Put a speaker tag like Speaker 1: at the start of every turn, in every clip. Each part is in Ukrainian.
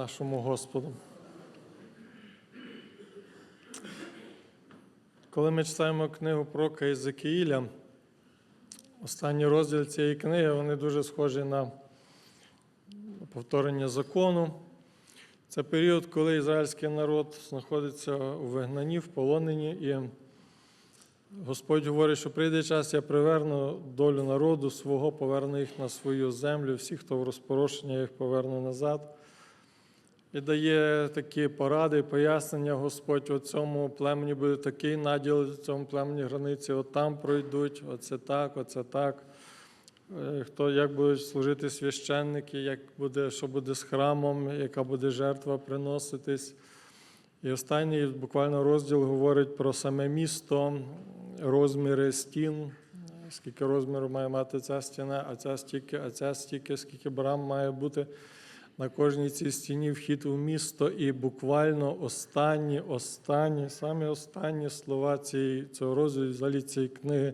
Speaker 1: нашому Господу. Коли ми читаємо книгу про Єзекіїля, останній розділ цієї книги, вони дуже схожі на повторення закону. Це період, коли ізраїльський народ знаходиться у вигнанні, в полоненні, і Господь говорить, що прийде час, я приверну долю народу свого, поверну їх на свою землю, всіх, хто в розпорошення, їх поверну назад. І дає такі поради, пояснення, Господь, у цьому племені буде такий наділ, в цьому племені границі, от там пройдуть, оце так, оце так. Е, Хто як будуть служити священники, як буде, що буде з храмом, яка буде жертва приноситись. І останній буквально розділ говорить про саме місто, розміри стін, скільки розміру має мати ця стіна, а ця стільки, а ця стільки, скільки брам має бути на кожній цій стіні вхід у місто. І буквально останні, останні, самі останні слова цієї, цього розділу, взагалі цієї книги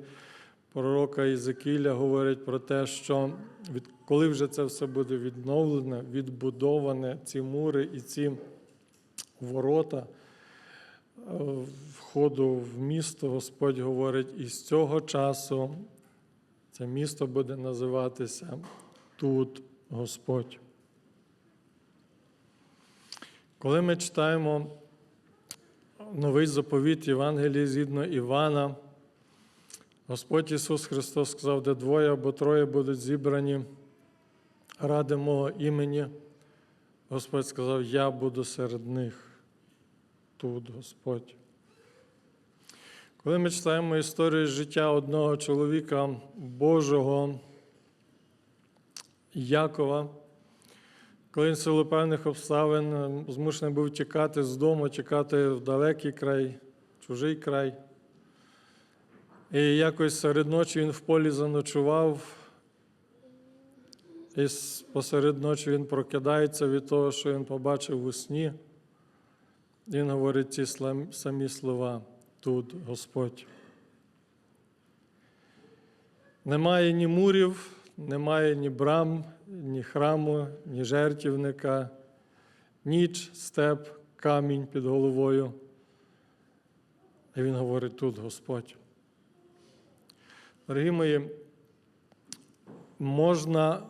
Speaker 1: пророка Ізекіля говорять про те, що від, коли вже це все буде відновлене, відбудоване, ці мури і ці ворота е, входу в місто, Господь говорить, і з цього часу це місто буде називатися Тут Господь. Коли ми читаємо новий заповіт Євангелії згідно Івана, Господь Ісус Христос сказав, де двоє або троє будуть зібрані ради мого імені. Господь сказав, я буду серед них. Тут Господь. Коли ми читаємо історію життя одного чоловіка Божого Якова, коли він силу певних обставин е, змушений був тікати з дому, тікати в далекий край, чужий край. І якось серед ночі він в полі заночував, і посеред ночі він прокидається від того, що він побачив у сні. Він говорить ці самі слова тут Господь. Немає ні мурів, немає ні брам, ні храму, ні жертівника, ніч, степ, камінь під головою. І він говорить тут Господь. Дорогі мої, можна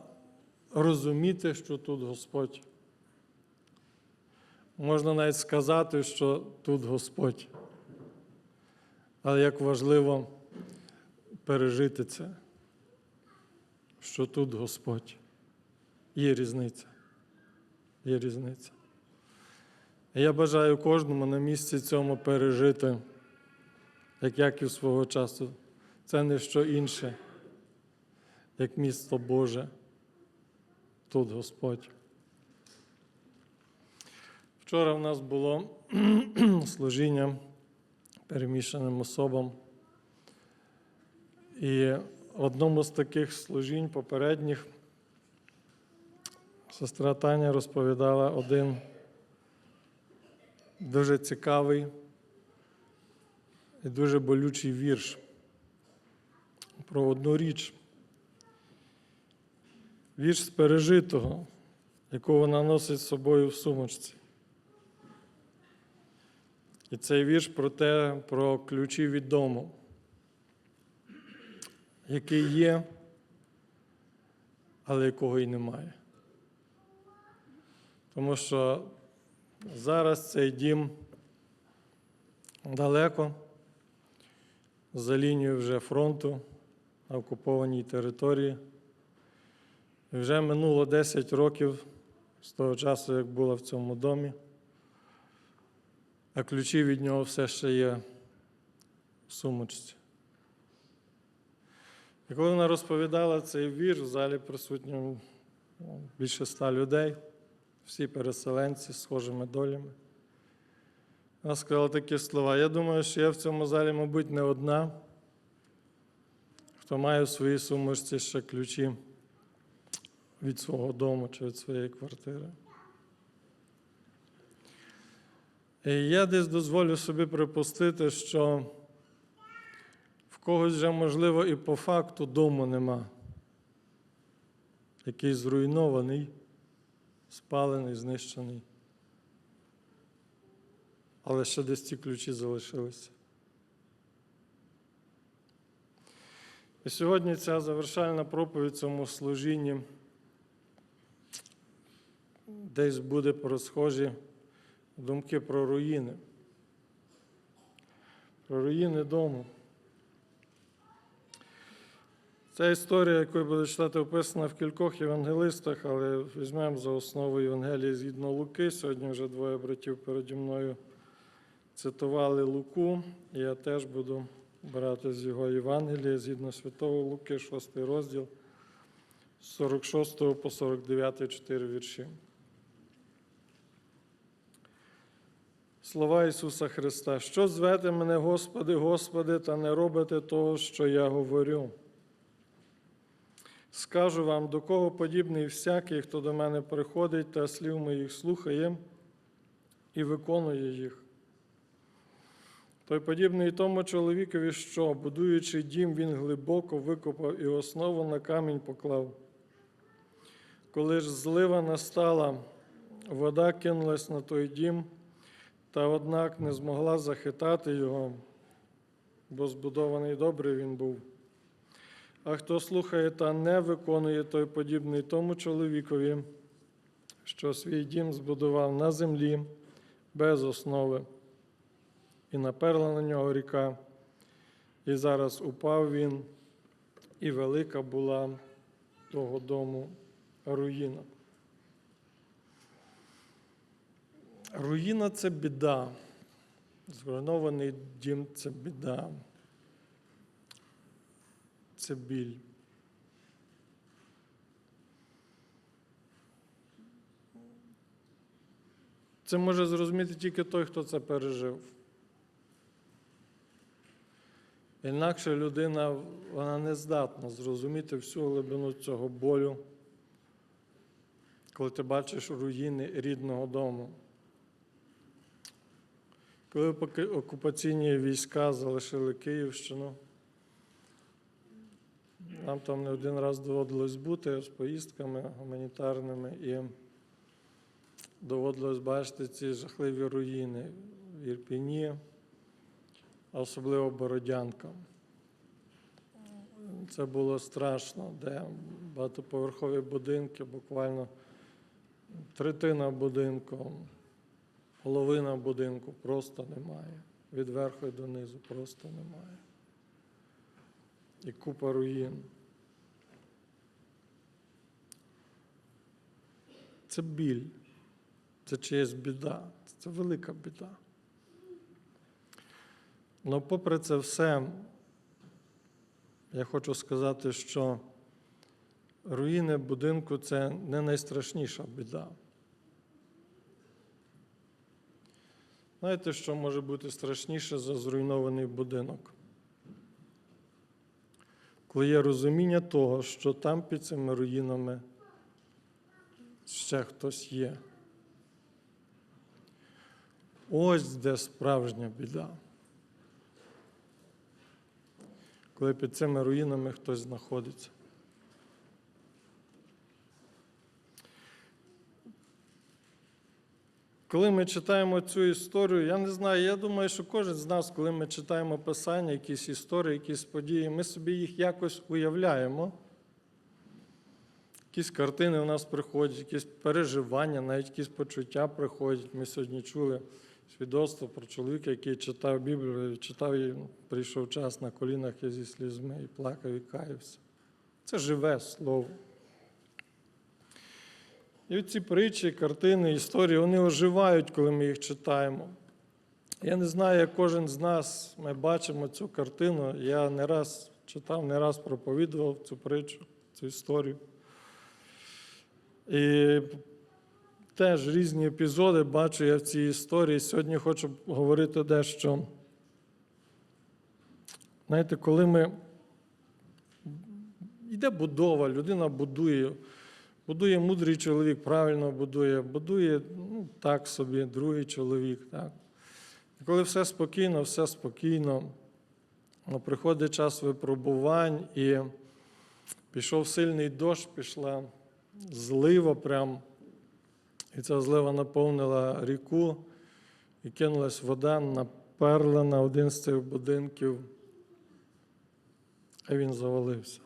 Speaker 1: розуміти, що тут Господь. Можна навіть сказати, що тут Господь. Але як важливо пережити це, що тут Господь. Є різниця. Є різниця. Я бажаю кожному на місці цьому пережити, як Яків свого часу. Це не що інше, як місто Боже. Тут Господь. Вчора в нас було служіння перемішаним особам. І одному з таких служінь попередніх сестра Таня розповідала один дуже цікавий і дуже болючий вірш про одну річ. Вірш з пережитого, яку вона носить з собою в сумочці. І цей вірш про те, про ключі від дому, який є, але якого й немає. Тому що зараз цей дім далеко, за лінією вже фронту на окупованій території. І вже минуло 10 років з того часу, як була в цьому домі а ключі від нього все ще є в сумочці. І коли вона розповідала цей вір, в залі присутньо ну, більше ста людей, всі переселенці з схожими долями. Вона сказала такі слова. Я думаю, що я в цьому залі, мабуть, не одна, хто має в своїй сумочці ще ключі від свого дому чи від своєї квартири. І я десь дозволю собі припустити, що когось вже, можливо, і по факту дому нема, який зруйнований, спалений, знищений. Але ще десь ці ключі залишилися. І сьогодні ця завершальна проповідь цьому служінні десь буде про схожі думки про руїни. Про руїни дому. Ця історія, яку я буду читати, описана в кількох євангелистах, але візьмемо за основу Євангелії згідно Луки. Сьогодні вже двоє братів переді мною цитували Луку, я теж буду брати з його Євангелія згідно Святого Луки, 6 розділ, з 46 по 49 4 вірші. Слова Ісуса Христа. Що звете мене, Господи, Господи, та не робите того, що я говорю? Скажу вам, до кого подібний всякий, хто до мене приходить та слів моїх слухає і виконує їх. Той подібний тому чоловікові, що, будуючи дім, він глибоко викопав і основу на камінь поклав. Коли ж злива настала, вода кинулась на той дім, та однак не змогла захитати його, бо збудований добре він був. А хто слухає та не виконує той подібний тому чоловікові, що свій дім збудував на землі без основи, і наперла на нього ріка, і зараз упав він, і велика була того дому руїна. Руїна це біда. Зруйнований дім це біда. Це біль. Це може зрозуміти тільки той, хто це пережив. Інакше людина вона не здатна зрозуміти всю глибину цього болю, коли ти бачиш руїни рідного дому. Коли окупаційні війська залишили Київщину, нам там не один раз доводилось бути з поїздками гуманітарними і доводилось бачити ці жахливі руїни в Ірпіні, особливо Бородянка. Це було страшно, де багатоповерхові будинки, буквально третина будинку, половина будинку просто немає. Від верху і донизу просто немає. І купа руїн. Це біль, це чиясь біда, це велика біда. Але попри це все, я хочу сказати, що руїни будинку це не найстрашніша біда. Знаєте, що може бути страшніше за зруйнований будинок? Коли є розуміння того, що там під цими руїнами ще хтось є. Ось де справжня біда. Коли під цими руїнами хтось знаходиться. Коли ми читаємо цю історію, я не знаю, я думаю, що кожен з нас, коли ми читаємо писання, якісь історії, якісь події, ми собі їх якось уявляємо. Якісь картини у нас приходять, якісь переживання, навіть якісь почуття приходять. Ми сьогодні чули свідоцтво про чоловіка, який читав Біблію, читав і прийшов час на колінах і зі слізьми, і плакав, і каявся. Це живе слово. І ці притчі, картини, історії, вони оживають, коли ми їх читаємо. Я не знаю, як кожен з нас ми бачимо цю картину. Я не раз читав, не раз проповідував цю притчу, цю історію. І теж різні епізоди бачу я в цій історії. Сьогодні хочу говорити дещо. Знаєте, коли ми йде будова, людина будує. Будує мудрий чоловік, правильно будує, будує ну, так собі, другий чоловік. Так. І коли все спокійно, все спокійно, ну, приходить час випробувань, і пішов сильний дощ, пішла злива прям. І ця злива наповнила ріку, і кинулась вода, наперла на один з цих будинків, і він завалився.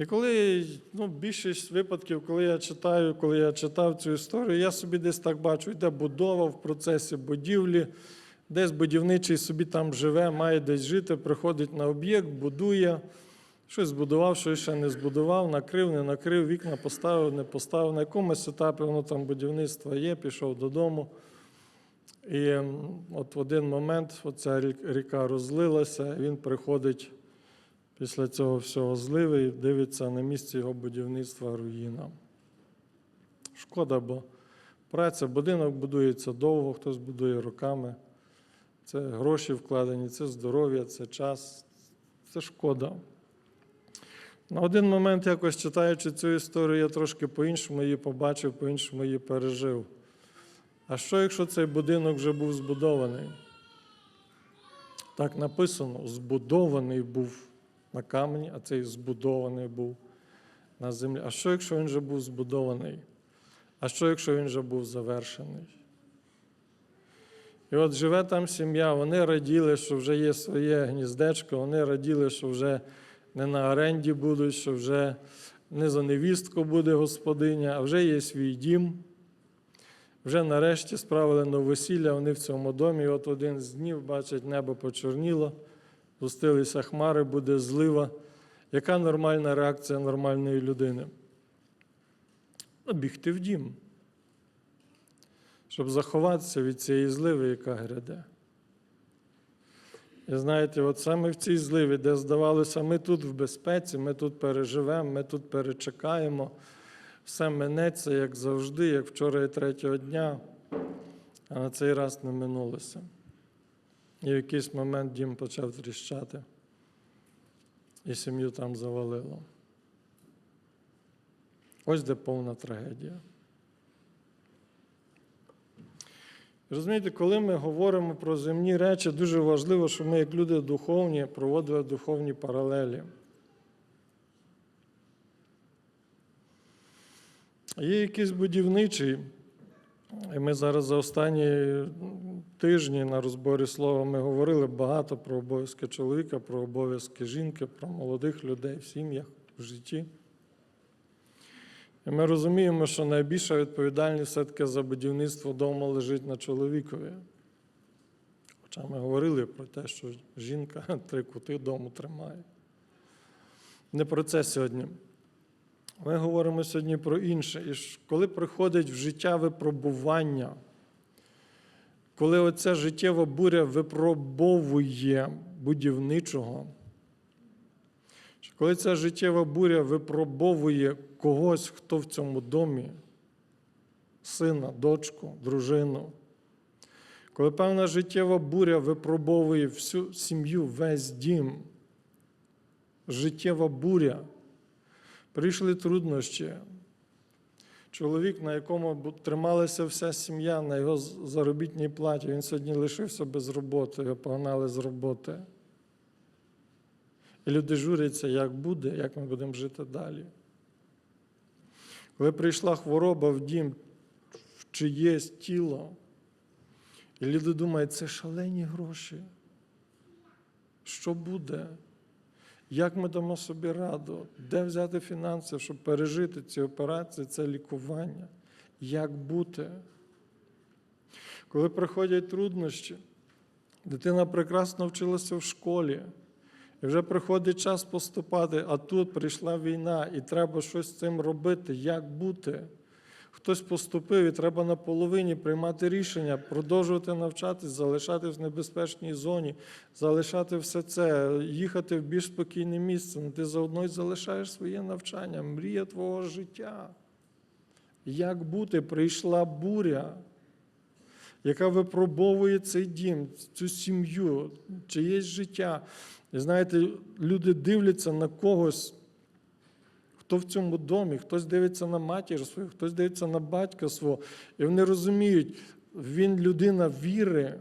Speaker 1: І коли ну, більшість випадків, коли я читаю, коли я читав цю історію, я собі десь так бачу, йде будова в процесі будівлі, десь будівничий собі там живе, має десь жити, приходить на об'єкт, будує, щось збудував, щось ще не збудував, накрив, не накрив, вікна поставив, не поставив. На якомусь етапі воно там будівництво є, пішов додому. І от в один момент оця ріка розлилася, він приходить після цього всього зливи і дивиться на місці його будівництва руїна. Шкода, бо праця, будинок будується довго, хтось будує роками. Це гроші вкладені, це здоров'я, це час, це шкода. На один момент, якось читаючи цю історію, я трошки по-іншому її побачив, по-іншому її пережив. А що, якщо цей будинок вже був збудований? Так написано: збудований був на камені, а цей збудований був на землі. А що, якщо він вже був збудований? А що, якщо він вже був завершений? І от живе там сім'я, вони раділи, що вже є своє гніздечко, вони раділи, що вже не на оренді будуть, що вже не за невістку буде господиня, а вже є свій дім. Вже нарешті справили новосілля, вони в цьому домі. От один з днів бачать, небо почорніло, пустилися хмари, буде злива. Яка нормальна реакція нормальної людини? Бігти в дім, щоб заховатися від цієї зливи, яка гряде. І знаєте, от саме в цій зливі, де здавалося, ми тут в безпеці, ми тут переживемо, ми тут перечекаємо, все минеться, як завжди, як вчора і третього дня, а на цей раз не минулося. І в якийсь момент дім почав тріщати, і сім'ю там завалило. Ось де повна трагедія. Розумієте, коли ми говоримо про земні речі, дуже важливо, щоб ми, як люди духовні, проводили духовні паралелі. Є якийсь будівничий, і ми зараз за останні тижні на розборі слова ми говорили багато про обов'язки чоловіка, про обов'язки жінки, про молодих людей в сім'ях, в житті. І ми розуміємо, що найбільша відповідальність все-таки за будівництво дому лежить на чоловікові. Хоча ми говорили про те, що жінка три кути дому тримає. Не про це сьогодні. Ми говоримо сьогодні про інше. І коли приходить в життя випробування, коли оця життєва буря випробовує будівничого, коли ця життєва буря випробовує когось, хто в цьому домі, сина, дочку, дружину, коли певна життєва буря випробовує всю сім'ю, весь дім, життєва буря, прийшли труднощі. Чоловік, на якому трималася вся сім'я, на його заробітній платі, він сьогодні лишився без роботи, його погнали з роботи. Люди журяться, як буде, як ми будемо жити далі. Коли прийшла хвороба в дім, в чиєсь тіло, і люди думають, це шалені гроші. Що буде? Як ми дамо собі раду? Де взяти фінанси, щоб пережити ці операції, це лікування? Як бути? Коли приходять труднощі, дитина прекрасно вчилася в школі, і вже приходить час поступати, а тут прийшла війна, і треба щось з цим робити. Як бути? Хтось поступив, і треба на половині приймати рішення, продовжувати навчатись, залишатись в небезпечній зоні, залишати все це, їхати в більш спокійне місце. Ну, ти заодно й залишаєш своє навчання, мрія твого життя. Як бути? Прийшла буря, яка випробовує цей дім, цю сім'ю, чиєсь життя. І знаєте, люди дивляться на когось, хто в цьому домі, хтось дивиться на матір свою, хтось дивиться на батька свого. І вони розуміють, він людина віри.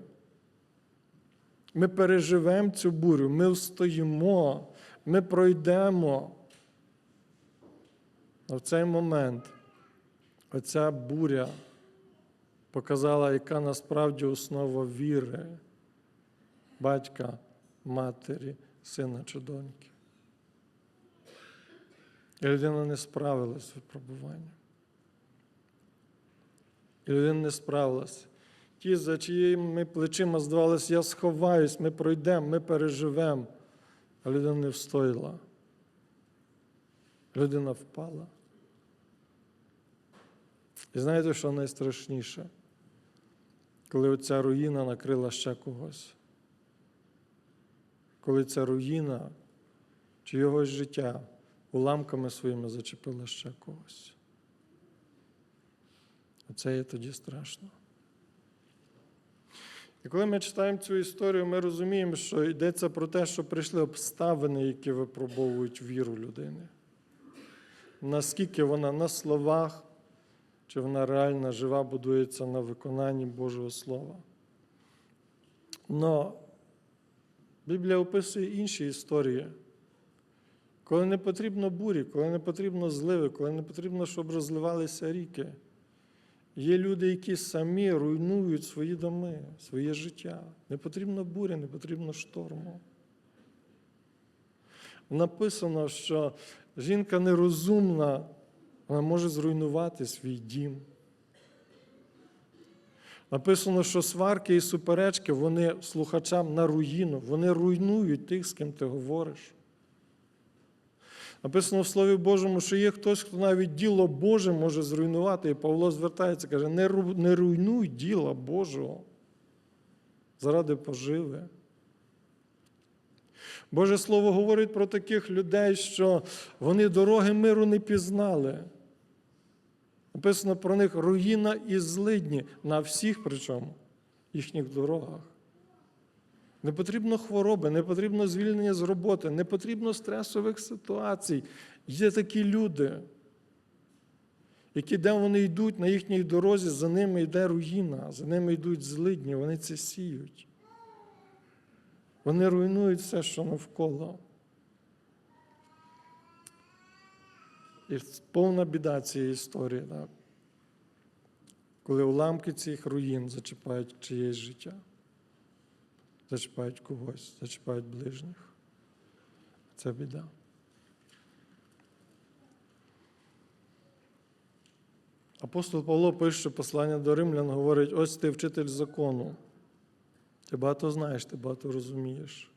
Speaker 1: Ми переживемо цю бурю, ми встоїмо, ми пройдемо. А в цей момент оця буря показала, яка насправді основа віри батька, матері, сина чи доньки. І людина не справилась з випробуванням. І людина не справилася. Ті, за чиїми плечима здавалося, я сховаюсь, ми пройдемо, ми переживемо. А людина не встояла. Людина впала. І знаєте, що найстрашніше? Коли оця руїна накрила ще когось. Коли ця руїна чийогось життя уламками своїми зачепила ще когось. Оце є тоді страшно. І коли ми читаємо цю історію, ми розуміємо, що йдеться про те, що прийшли обставини, які випробовують віру людини. Наскільки вона на словах, чи вона реально жива, будується на виконанні Божого Слова. Но Біблія описує інші історії. Коли не потрібно бурі, коли не потрібно зливи, коли не потрібно, щоб розливалися ріки. Є люди, які самі руйнують свої доми, своє життя. Не потрібно буря, не потрібно шторму. Написано, що жінка нерозумна, вона може зруйнувати свій дім. Написано, що сварки і суперечки вони слухачам на руїну, вони руйнують тих, з ким ти говориш. Написано в Слові Божому, що є хтось, хто навіть діло Боже може зруйнувати. І Павло звертається, каже: не руйнуй діла Божого заради поживи. Боже Слово говорить про таких людей, що вони дороги миру не пізнали. Написано про них руїна і злидні на всіх, причому їхніх дорогах. Не потрібно хвороби, не потрібно звільнення з роботи, не потрібно стресових ситуацій. Є такі люди, які, де вони йдуть на їхній дорозі, за ними йде руїна, за ними йдуть злидні, вони це сіють. Вони руйнують все, що навколо. І повна біда цієї історії, так? коли уламки цих руїн зачіпають чиєсь життя зачіпають когось, зачіпають ближніх. Це біда. Апостол Павло пише послання до римлян, говорить: ось ти вчитель закону. Ти багато знаєш, ти багато розумієш.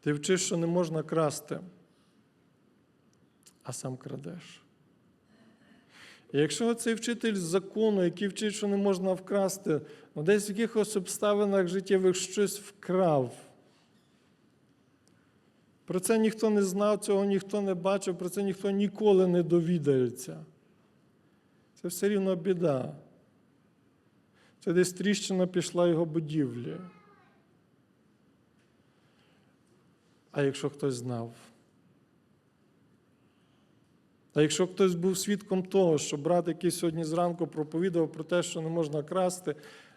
Speaker 1: Ти вчиш, що не можна красти, а сам крадеш. І якщо цей вчитель закону, який вчить, що не можна вкрасти, ну десь в якихось обставинах життєвих щось вкрав. Про це ніхто не знав, цього ніхто не бачив, про це ніхто ніколи не довідається. Це все рівно біда. Це десь тріщина пішла його будівлі. А якщо хтось знав? А якщо хтось був свідком того, що брат, який сьогодні зранку проповідав про те, що не можна красти,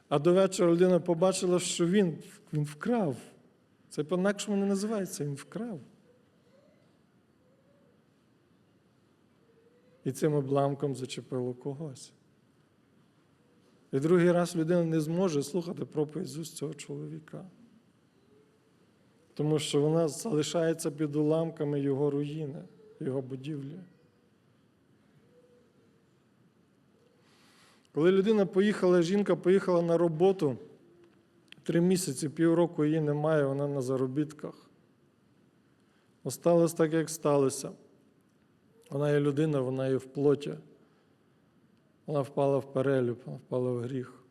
Speaker 1: а до вечора людина побачила, що він, він вкрав. Це по-інакшому не називається, він вкрав. І цим обламком зачепило когось. І другий раз людина не зможе слухати проповідь з цього чоловіка. Тому що вона залишається під уламками його руїни, його будівлі. Коли людина поїхала, жінка поїхала на роботу, три місяці, півроку її немає, вона на заробітках. Осталось так, як сталося. Вона є людина, вона є в плоті. Вона впала в перелюб, вона впала в гріх.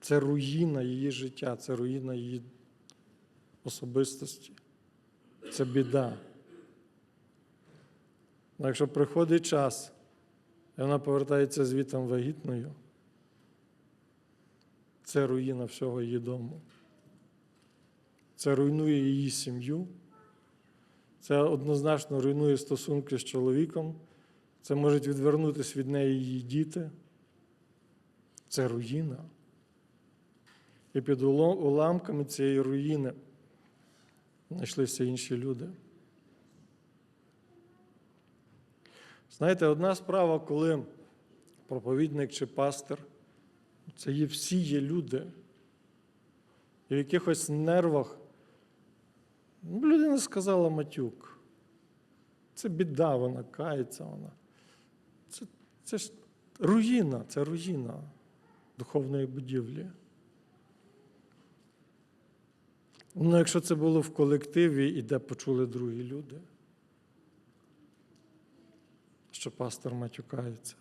Speaker 1: Це руїна її життя, це руїна її особистості. Це біда. Якщо приходить час, і вона повертається звітом вагітною, це руїна всього її дому. Це руйнує її сім'ю, це однозначно руйнує стосунки з чоловіком, це можуть відвернутися від неї її діти. Це руїна. І під уламками цієї руїни знайшлися інші люди. Знаєте, одна справа, коли проповідник чи пастир, це є всі є люди. І в якихось нервах ну, людина сказала матюк. Це біда, вона кається вона. Це, це ж руїна, це руїна духовної будівлі. Ну, якщо це було в колективі і де почули другі люди, що пастор матюкається.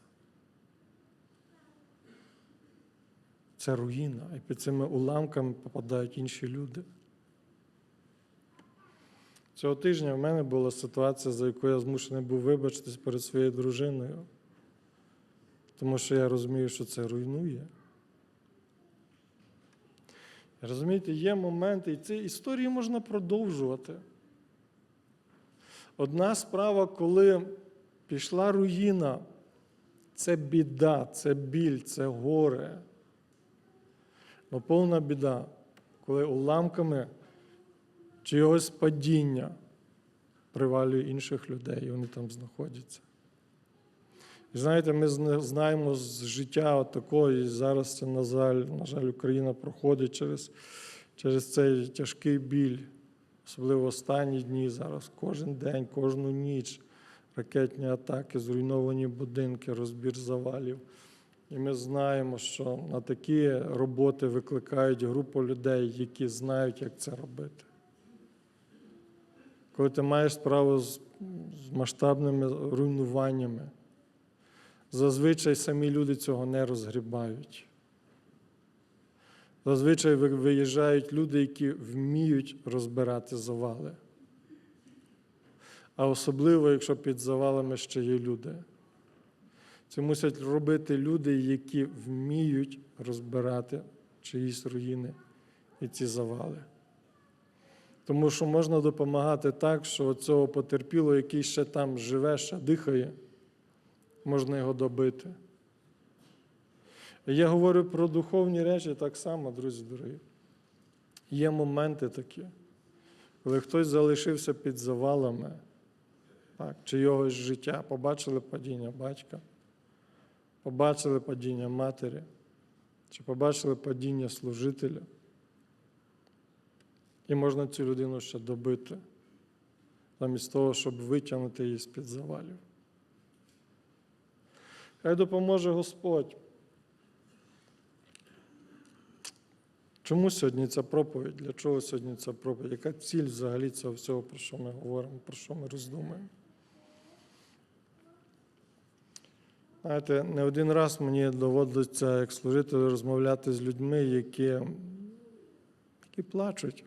Speaker 1: Це руїна, і під цими уламками попадають інші люди. Цього тижня в мене була ситуація, за яку я змушений був вибачитись перед своєю дружиною, тому що я розумію, що це руйнує. Розумієте, є моменти, і ці історії можна продовжувати. Одна справа, коли пішла руїна, це біда, це біль, це горе. Но повна біда, коли уламками чогось падіння привалює інших людей, і вони там знаходяться. І знаєте, ми знаємо з життя такого, і зараз це, на жаль, на жаль, Україна проходить через, через цей тяжкий біль, особливо останні дні зараз, кожен день, кожну ніч, ракетні атаки, зруйновані будинки, розбір завалів. І ми знаємо, що на такі роботи викликають групу людей, які знають, як це робити. Коли ти маєш справу з, масштабними руйнуваннями, зазвичай самі люди цього не розгрібають. Зазвичай виїжджають люди, які вміють розбирати завали. А особливо, якщо під завалами ще є люди. Це мусять робити люди, які вміють розбирати чиїсь руїни і ці завали. Тому що можна допомагати так, що цього потерпілого, який ще там живе, ще дихає, можна його добити. Я говорю про духовні речі так само, друзі дорогі. Є моменти такі, коли хтось залишився під завалами, так, чийогось життя, побачили падіння батька, побачили падіння матері, чи побачили падіння служителя. І можна цю людину ще добити, замість того, щоб витягнути її з-під завалів. Хай допоможе Господь. Чому сьогодні ця проповідь? Для чого сьогодні ця проповідь? Яка ціль взагалі цього всього, про що ми говоримо, про що ми роздумуємо? Знаєте, не один раз мені доводиться як служителю розмовляти з людьми, які, які плачуть,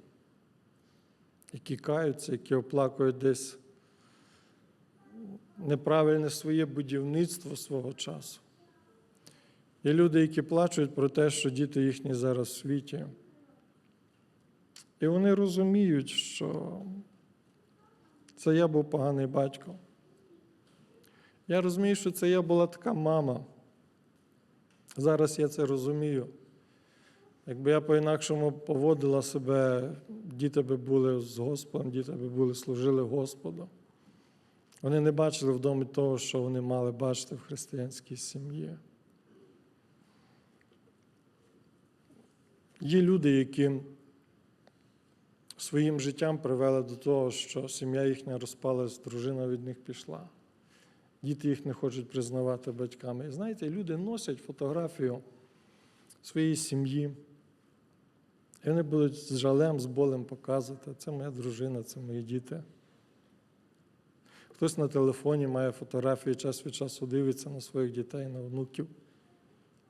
Speaker 1: які каються, які оплакують десь неправильне своє будівництво свого часу. Є люди, які плачуть про те, що діти їхні зараз в світі. І вони розуміють, що це я був поганий батько. Я розумію, що це я була така мама. Зараз я це розумію. Якби я по-інакшому поводила себе, діти би були з Господом, діти би були, служили Господу. Вони не бачили в домі того, що вони мали бачити в християнській сім'ї. Є люди, які своїм життям привели до того, що сім'я їхня розпалась, дружина від них пішла. Діти їх не хочуть признавати батьками. І знаєте, люди носять фотографію своєї сім'ї. І вони будуть з жалем, з болем показувати, це моя дружина, це мої діти. Хтось на телефоні має фотографії, час від часу дивиться на своїх дітей, на внуків,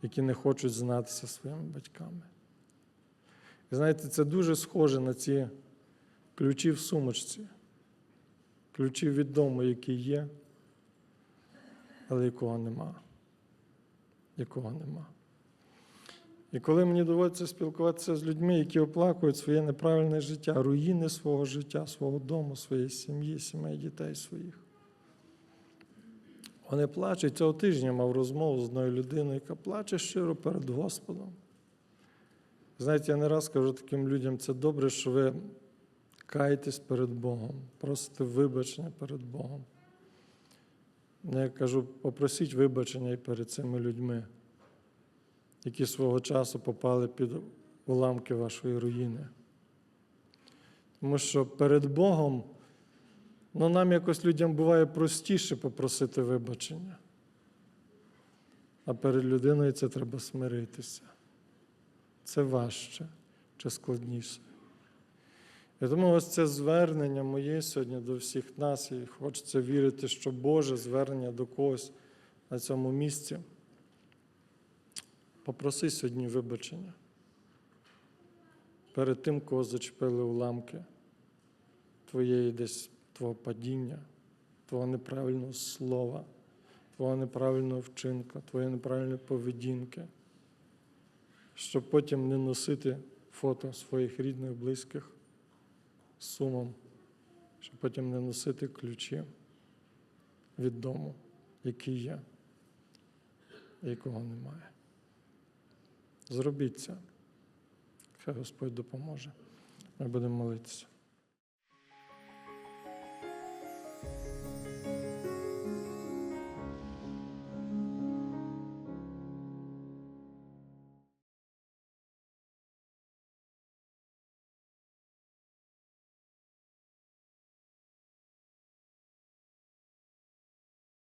Speaker 1: які не хочуть знатися своїми батьками. І знаєте, це дуже схоже на ці ключі в сумочці, ключі від дому, які є, але якого нема. Якого нема. І коли мені доводиться спілкуватися з людьми, які оплакують своє неправильне життя, руїни свого життя, свого дому, своєї сім'ї, сімей дітей своїх. Вони плачуть. Цього тижня мав розмову з одною людиною, яка плаче щиро перед Господом. Знаєте, я не раз кажу таким людям, це добре, що ви каєтесь перед Богом, просите вибачення перед Богом. Ну, Я кажу, попросіть вибачення і перед цими людьми, які свого часу попали під уламки вашої руїни. Тому що перед Богом ну, нам якось людям буває простіше попросити вибачення. А перед людиною це треба смиритися. Це важче чи складніше. Я думаю, ось це звернення моє сьогодні до всіх нас, і хочеться вірити, що Боже звернення до когось на цьому місці. Попроси сьогодні вибачення перед тим, кого зачепили уламки твоєї десь твого падіння, твого неправильного слова, твого неправильного вчинка, твоєї неправильної поведінки, щоб потім не носити фото своїх рідних, близьких сумом, щоб потім не носити ключі від дому, який є, якого немає. Зробіть це. Хай Господь допоможе. Ми будемо молитися.